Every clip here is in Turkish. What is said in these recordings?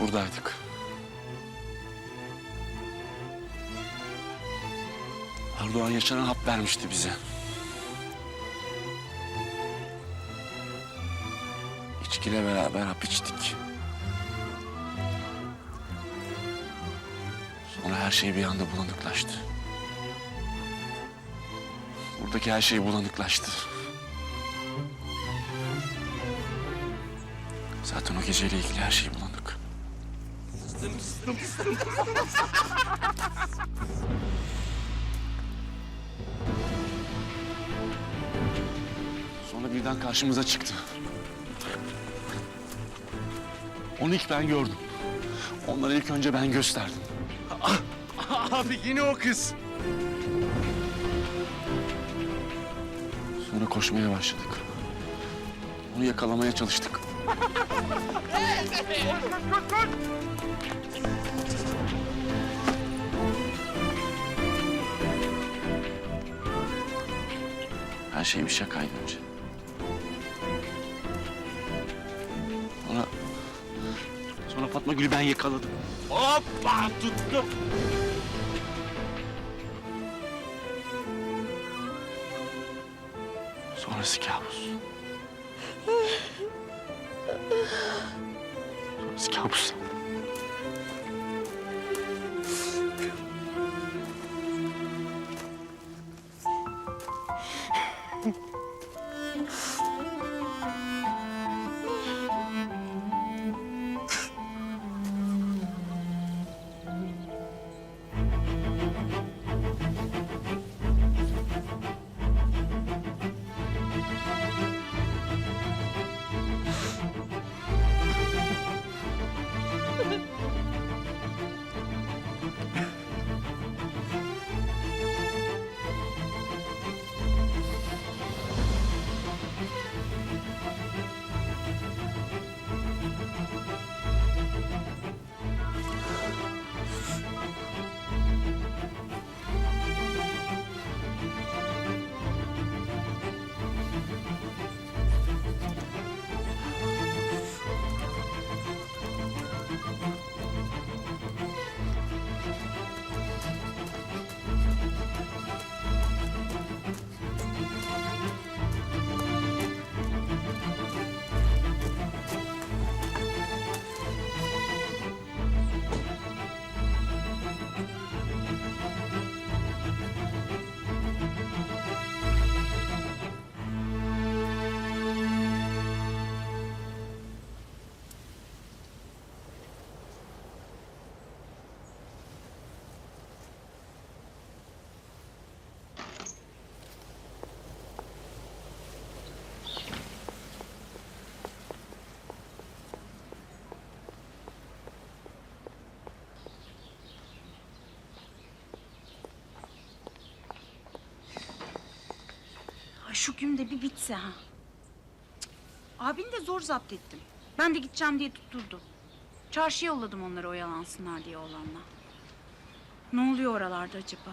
Buradaydık. Erdoğan yaşanan hap vermişti bize. İçkiyle beraber hap içtik. Sonra her şey bir anda bulanıklaştı. Buradaki her şey bulanıklaştı. Zaten o geceyle ilgili her şey bulanık. Sonra birden karşımıza çıktı. Onu ilk ben gördüm. Onlara ilk önce ben gösterdim. Abi yine o kız. Sonra koşmaya başladık. Onu yakalamaya çalıştık. Her şey bir şakaydı önce. Sonra... Sonra Fatma Gül'ü ben yakaladım. Hoppa tuttum. Sonrası kabus. Sonrası kabus. Şu gün de bir bitse ha. Cık. Abini de zor zapt ettim. Ben de gideceğim diye tutturdu. Çarşıya yolladım onları oyalansınlar diye oğlanla. Ne oluyor oralarda acaba?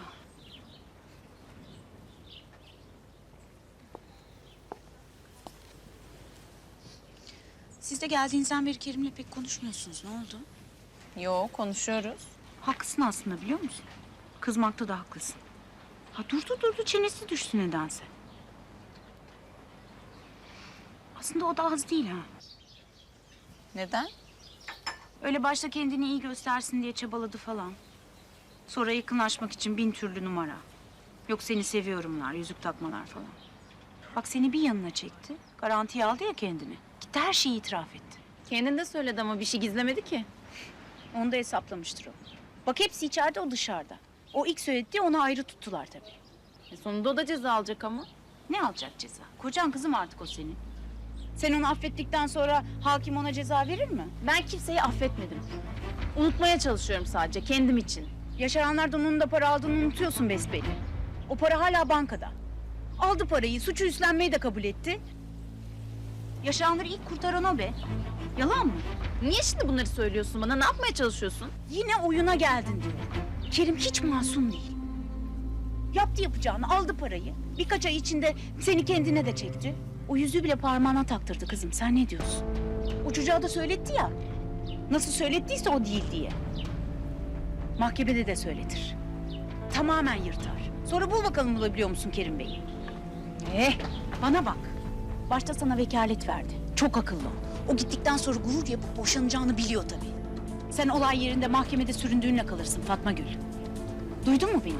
Siz de geldiğinizden beri Kerim'le pek konuşmuyorsunuz. Ne oldu? Yo konuşuyoruz. Haklısın aslında biliyor musun? Kızmakta da haklısın. Ha durdu durdu çenesi düştü nedense. Aslında o da az değil ha. Neden? Öyle başta kendini iyi göstersin diye çabaladı falan. Sonra yakınlaşmak için bin türlü numara. Yok seni seviyorumlar, yüzük takmalar falan. Bak seni bir yanına çekti. Garantiye aldı ya kendini. Gitti her şeyi itiraf etti. Kendin de söyledi ama bir şey gizlemedi ki. Onu da hesaplamıştır o. Bak hepsi içeride, o dışarıda. O ilk söyledi, onu ayrı tuttular tabii. E sonunda o da ceza alacak ama. Ne alacak ceza? Kocan kızım artık o senin. Sen onu affettikten sonra hakim ona ceza verir mi? Ben kimseyi affetmedim. Unutmaya çalışıyorum sadece kendim için. Yaşaranlardan onun da para aldığını unutuyorsun besbelli. O para hala bankada. Aldı parayı, suçu üstlenmeyi de kabul etti. Yaşayanları ilk kurtaran o be. Yalan mı? Niye şimdi bunları söylüyorsun bana? Ne yapmaya çalışıyorsun? Yine oyuna geldin diyor. Kerim hiç masum değil. Yaptı yapacağını, aldı parayı. Birkaç ay içinde seni kendine de çekti. O yüzüğü bile parmağına taktırdı kızım. Sen ne diyorsun? O da söyletti ya. Nasıl söylettiyse o değil diye. Mahkemede de söyletir. Tamamen yırtar. Sonra bul bakalım bulabiliyor musun Kerim Bey'i? Eh, bana bak. Başta sana vekalet verdi. Çok akıllı. O gittikten sonra gurur yapıp boşanacağını biliyor tabii. Sen olay yerinde mahkemede süründüğünle kalırsın Fatma Gül. Duydun mu beni?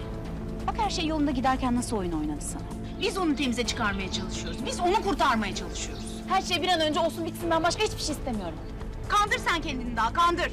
Bak her şey yolunda giderken nasıl oyun oynadı sana. Biz onu temize çıkarmaya çalışıyoruz. Biz onu kurtarmaya çalışıyoruz. Her şey bir an önce olsun bitsin ben başka hiçbir şey istemiyorum. Kandır sen kendini daha kandır.